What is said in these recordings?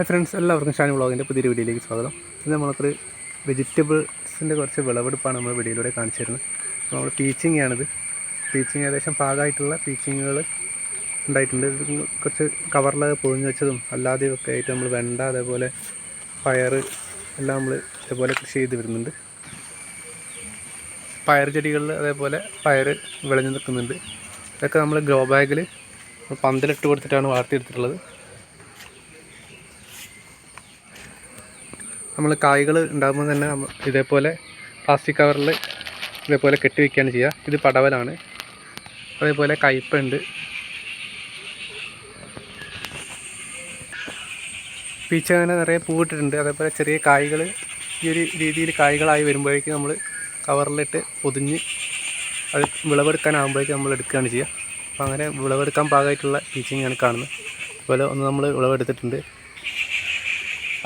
Hi friends എല്ലാവർക്കും ഷാനി വ്ളോഗിന്റെ പുതിയൊരു വീഡിയോയിലേക്ക് സ്വാഗതം. ഇന്ന് നമ്മളൊരു വെജിറ്റബിൾസിന്റെ കുറച്ച് വിളവെടുപ്പാണ് നമ്മൾ വീഡിയോയിലൂടെ കാണിച്ചു തരുന്നത്. നമ്മൾ പീച്ചിങ് ആണിത് പീച്ചിങ് ഏകദേശം പാകമായിട്ടുള്ള പീച്ചിങ്ങുകൾ ഉണ്ടായിട്ടുണ്ട്. കുറച്ച് കവറിൽ പൊഴിഞ്ഞ് വെച്ചതും അല്ലാതെയും ഒക്കെ ആയിട്ട് നമ്മൾ വെണ്ട അതേപോലെ പയർ എല്ലാം നമ്മൾ ഇതേപോലെ കൃഷി ചെയ്ത് വരുന്നുണ്ട്. പയർ ചെടികളിൽ അതേപോലെ പയർ വിളഞ്ഞു നിൽക്കുന്നുണ്ട്. ഇതൊക്കെ നമ്മൾ ഗ്രോ ബാഗിൽ പന്തലിട്ട് കൊടുത്തിട്ടാണ് വളർത്തിയെടുത്തിട്ടുള്ളത് നമ്മൾ കായ്കൾ ഉണ്ടാകുമ്പോൾ തന്നെ ഇതേപോലെ പ്ലാസ്റ്റിക് കവറിൽ ഇതേപോലെ കെട്ടി വയ്ക്കുകയാണ് ചെയ്യുക. ഇത് പടവലാണ്. അതേപോലെ കയ്പുണ്ട് പീച്ച അങ്ങനെ നിറയെ പൂവിട്ടിട്ടുണ്ട്. അതേപോലെ ചെറിയ കായ്കൾ ഈ ഒരു രീതിയിൽ കായ്കളായി വരുമ്പോഴേക്കും നമ്മൾ കവറിലിട്ട് പൊതിഞ്ഞ് അത് വിളവെടുക്കാനാകുമ്പോഴേക്കും നമ്മൾ എടുക്കുകയാണ് ചെയ്യുക. അപ്പോൾ അങ്ങനെ വിളവെടുക്കാൻ പാകമായിട്ടുള്ള പീച്ചിങ്ങാണ് കാണുന്നത്. അതുപോലെ ഒന്ന് നമ്മൾ വിളവെടുത്തിട്ടുണ്ട്.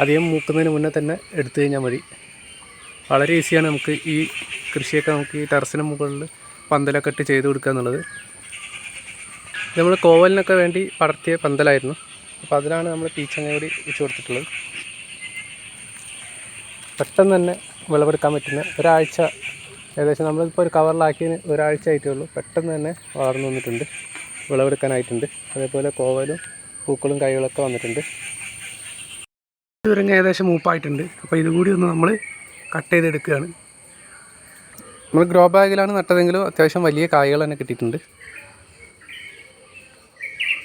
അധികം മൂക്കുന്നതിന് മുന്നേ തന്നെ എടുത്തു കഴിഞ്ഞാൽ മതി. വളരെ ഈസിയാണ് നമുക്ക് ഈ കൃഷിയൊക്കെ നമുക്ക് ഈ ടെറസിന് മുകളിൽ പന്തലൊക്കെ ഇട്ട് ചെയ്ത് കൊടുക്കുക എന്നുള്ളത്. നമ്മൾ കോവലിനൊക്കെ വേണ്ടി പടർത്തിയ പന്തലായിരുന്നു. അപ്പോൾ അതിലാണ് നമ്മൾ പീച്ചങ്ങ കൂടി വെച്ച് കൊടുത്തിട്ടുള്ളത്. പെട്ടെന്ന് തന്നെ വിളവെടുക്കാൻ പറ്റുന്ന ഒരാഴ്ച ഏകദേശം നമ്മളിപ്പോൾ ഒരു കവറിലാക്കി ഒരാഴ്ച ആയിട്ടേ ഉള്ളൂ. പെട്ടെന്ന് തന്നെ വളർന്നു വന്നിട്ടുണ്ട്. വിളവെടുക്കാനായിട്ടുണ്ട്. അതേപോലെ കോവലും പൂക്കളും കൈകളൊക്കെ വന്നിട്ടുണ്ട്. ചുരുങ്ങ ഏകദേശം മൂപ്പായിട്ടുണ്ട്. അപ്പോൾ ഇതുകൂടി ഒന്ന് നമ്മൾ കട്ട് ചെയ്തെടുക്കുകയാണ്. നമ്മൾ ഗ്രോ ബാഗിലാണ് നട്ടതെങ്കിലും അത്യാവശ്യം വലിയ കായകൾ തന്നെ കിട്ടിയിട്ടുണ്ട്.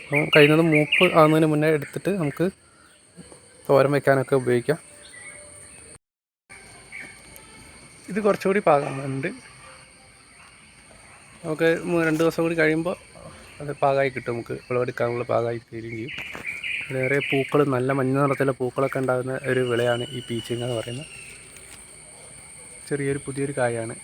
അപ്പം കഴിയുന്നത് മൂപ്പ് ആകുന്നതിന് മുന്നേ എടുത്തിട്ട് നമുക്ക് തോരൻ വയ്ക്കാനൊക്കെ ഉപയോഗിക്കാം. ഇത് കുറച്ചുകൂടി പാകുന്നുണ്ട് നമുക്ക് രണ്ട് ദിവസം കൂടി കഴിയുമ്പോൾ അത് പാകമായി കിട്ടും. നമുക്ക് വിളവെടുക്കാനുള്ള പാകമായി തീരുകയും ചെയ്യും. വേറെ പൂക്കൾ നല്ല മഞ്ഞ നിറത്തിലെ പൂക്കളൊക്കെ ഉണ്ടാകുന്ന ഒരു വിളയാണ് ഈ പീച്ചിങ് എന്ന് പറയുന്നത്. ചെറിയൊരു പുതിയൊരു കായാണ്.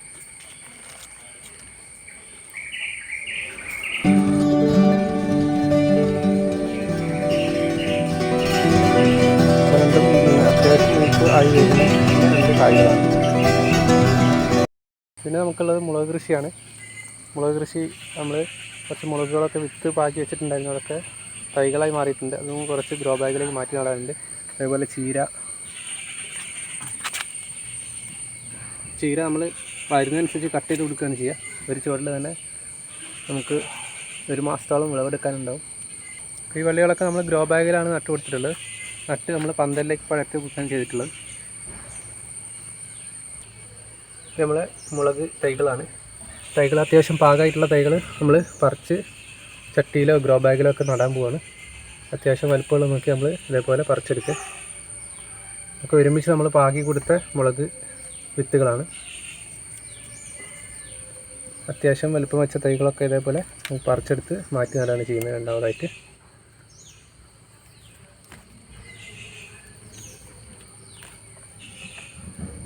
പിന്നെ നമുക്കുള്ളത് മുളക് കൃഷിയാണ്. മുളക് കൃഷി നമ്മൾ കുറച്ച് മുളകുകളൊക്കെ വിത്ത് പാക്കി വെച്ചിട്ടുണ്ടായിരുന്നു. അതൊക്കെ തൈകളായി മാറിയിട്ടുണ്ട്. അതും കുറച്ച് ഗ്രോ ബാഗിലേക്ക് മാറ്റി നടാറുണ്ട് അതേപോലെ ചീര. ചീര നമ്മൾ വരുന്നതനുസരിച്ച് കട്ട് ചെയ്ത് കൊടുക്കുകയാണ് ചെയ്യുക. ഒരു ചുവട്ടിൽ തന്നെ നമുക്ക് ഒരു മാസത്തോളം വിളവെടുക്കാനുണ്ടാവും. ഈ വള്ളികളൊക്കെ നമ്മൾ ഗ്രോ ബാഗിലാണ് നട്ട് കൊടുത്തിട്ടുള്ളത്. നട്ട് നമ്മൾ പന്തലിലേക്ക് പഴക്കി കൊടുക്കുകയാണ് ചെയ്തിട്ടുള്ളത്. നമ്മളെ മുളക് തൈകളാണ്. തൈകൾ അത്യാവശ്യം പാകമായിട്ടുള്ള തൈകൾ നമ്മൾ പറിച്ച് ചട്ടിയിലോ ഗ്രോ ബാഗിലോ ഒക്കെ നടാൻ പോവാണ്. അത്യാവശ്യം വലുപ്പമുള്ള നോക്കി നമ്മൾ ഇതേപോലെ പറിച്ചെടുക്കുക ഒക്കെ ഒരുമിച്ച് നമ്മൾ പാകി കൊടുത്ത മുളക് വിത്തുകളാണ്. അത്യാവശ്യം വലുപ്പം വെച്ച തൈകളൊക്കെ ഇതേപോലെ പറിച്ചെടുത്ത് മാറ്റി നടാണ് ചെയ്യുന്നത് രണ്ടാമതായിട്ട്.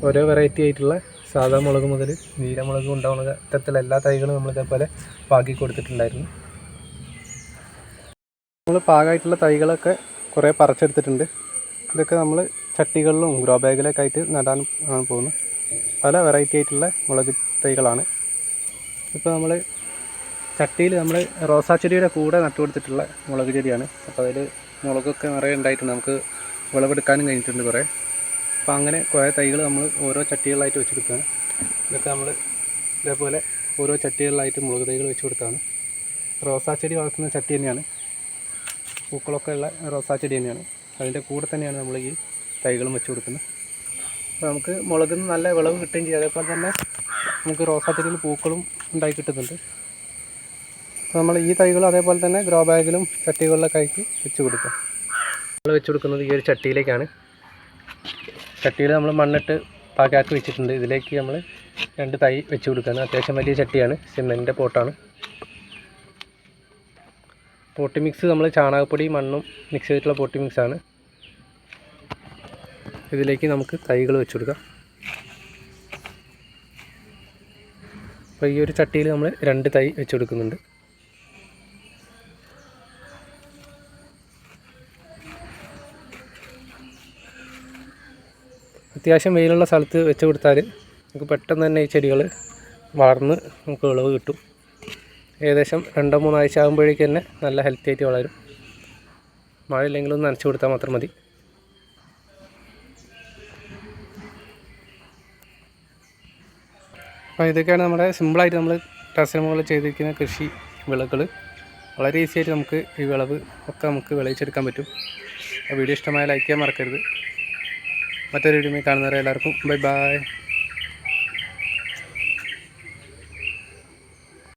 ഓരോ വെറൈറ്റി ആയിട്ടുള്ള സാധാ മുളക് മുതൽ നീരമുളകും ഉണ്ടാവുന്ന തരത്തിലുള്ള എല്ലാ തൈകളും നമ്മളിതേപോലെ പാകി കൊടുത്തിട്ടുണ്ടായിരുന്നു. നമ്മൾ പാകമായിട്ടുള്ള തൈകളൊക്കെ കുറേ പറിച്ചെടുത്തിട്ടുണ്ട്. ഇതൊക്കെ നമ്മൾ ചട്ടികളിലും ഗ്രോ ബാഗിലൊക്കെ ആയിട്ട് നടാൻ ആണ് പോകുന്നത്. പല വെറൈറ്റി ആയിട്ടുള്ള മുളക് തൈകളാണ്. ഇപ്പോൾ നമ്മൾ ചട്ടിയിൽ നമ്മൾ റോസാ ചെടിയുടെ കൂടെ നട്ടു കൊടുത്തിട്ടുള്ള മുളക് ചെടിയാണ്. അപ്പോൾ അതിൽ മുളകൊക്കെ നിറയെ ഉണ്ടായിട്ടുണ്ട്. നമുക്ക് വിളവെടുക്കാനും കഴിഞ്ഞിട്ടുണ്ട് കുറേ. അപ്പോൾ അങ്ങനെ കുറേ തൈകൾ നമ്മൾ ഓരോ ചട്ടികളിലായിട്ട് വെച്ച് കൊടുക്കുകയാണ് ഇതൊക്കെ നമ്മൾ ഇതേപോലെ ഓരോ ചട്ടികളിലായിട്ട് മുളക് തൈകൾ വെച്ച് കൊടുത്താണ് റോസാ ചെടി വളർത്തുന്ന ചട്ടി തന്നെയാണ്. പൂക്കളൊക്കെ ഉള്ള റോസാ ചെടി തന്നെയാണ്. അതിന്റെ കൂടെ തന്നെയാണ് നമ്മൾ ഈ തൈകളും വെച്ച് കൊടുക്കുന്നത്. അപ്പോൾ നമുക്ക് മുളകിൽ നിന്ന് നല്ല വിളവ് കിട്ടുകയും ചെയ്യും. അതേപോലെ തന്നെ നമുക്ക് റോസാ ചെടിയിൽ പൂക്കളും ഉണ്ടായി കിട്ടുന്നുണ്ട്. അപ്പോൾ നമ്മൾ ഈ തൈകൾ അതേപോലെ തന്നെ ഗ്രോ ബാഗിലും ചട്ടികളിലൊക്കെ ആയിട്ട് വെച്ച് കൊടുക്കാം. നമ്മൾ വെച്ച് കൊടുക്കുന്നത് ഈ ഒരു ചട്ടിയിലേക്കാണ്. ചട്ടിയിൽ നമ്മൾ മണ്ണിട്ട് പാകാക്കി വെച്ചിട്ടുണ്ട്. ഇതിലേക്ക് നമ്മൾ രണ്ട് തൈ വെച്ച് കൊടുക്കുകയാണ്. അത്യാവശ്യം വലിയ ചട്ടിയാണ്. സിമെന്റിന്റെ പോട്ടാണ്. പോട്ടി മിക്സ് നമ്മൾ ചാണകപ്പൊടി മണ്ണും മിക്സ് ചെയ്തിട്ടുള്ള പോട്ടി മിക്സാണ് ഇതിലേക്ക് നമുക്ക് തൈകൾ വെച്ച് കൊടുക്കാം. അപ്പോൾ ഈ ഒരു ചട്ടിയിൽ നമ്മൾ രണ്ട് തൈ വെച്ച് കൊടുക്കുന്നുണ്ട്. അത്യാവശ്യം വെയിലുള്ള സ്ഥലത്ത് വെച്ച് കൊടുത്താൽ നമുക്ക് പെട്ടെന്ന് തന്നെ ഈ ചെടികൾ വളർന്ന് നമുക്ക് വിളവ് കിട്ടും. ഏകദേശം രണ്ടോ മൂന്നാഴ്ച ആകുമ്പോഴേക്കും തന്നെ നല്ല ഹെൽത്തി ആയിട്ട് വളരും. മഴയില്ലെങ്കിലും നനച്ചു കൊടുത്താൽ മാത്രം മതി. അപ്പോൾ ഇതൊക്കെയാണ് നമ്മുടെ സിമ്പിളായിട്ട് നമ്മൾ ടെറസിന് മുകളിൽ ചെയ്തിരിക്കുന്ന കൃഷി വിളകൾ വളരെ ഈസി ആയിട്ട് നമുക്ക് ഈ വിളവ് ഒക്കെ നമുക്ക് വിളയിച്ചെടുക്കാൻ പറ്റും. വീഡിയോ ഇഷ്ടമായ ലൈക്ക് ചെയ്യാൻ മറക്കരുത്. മറ്റൊരു വീഡിയോ കാണുന്നവരെ എല്ലാവർക്കും ബൈ ബായ്